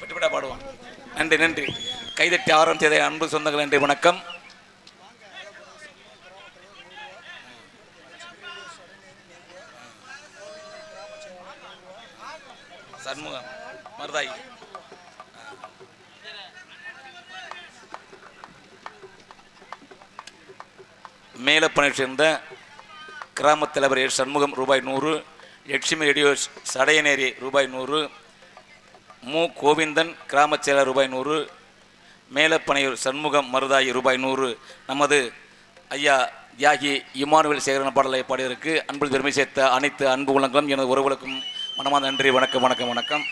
விட்டுவிட்டா பாடுவான். நன்றி நன்றி. கைதட்டி ஆரம்பித்ததை அன்பு சொந்தங்கள் நன்றி வணக்கம். சண்முகம் மருதாயி. மேலே பணிச்சிருந்த கிராமத் தலைவர் சண்முகம் ரூபாய் நூறு. லட்சுமி ரெடியோ சடையநேரி ரூபாய் நூறு. மு. கோவிந்தன் கிராமச் செயலர் ரூபாய் நூறு மேலப்பனையூர் சண்முகம் மருதாயி ரூபாய் நூறு நமது ஐயா தியாகி இமானுவேல் சேகரன் பாடலை பாடியதற்கு அன்பு பெருமை சேர்த்த அனைத்து அன்பு உள்ளங்களும் எனது உறவுகளுக்கும் மனமான நன்றி வணக்கம் வணக்கம் வணக்கம்.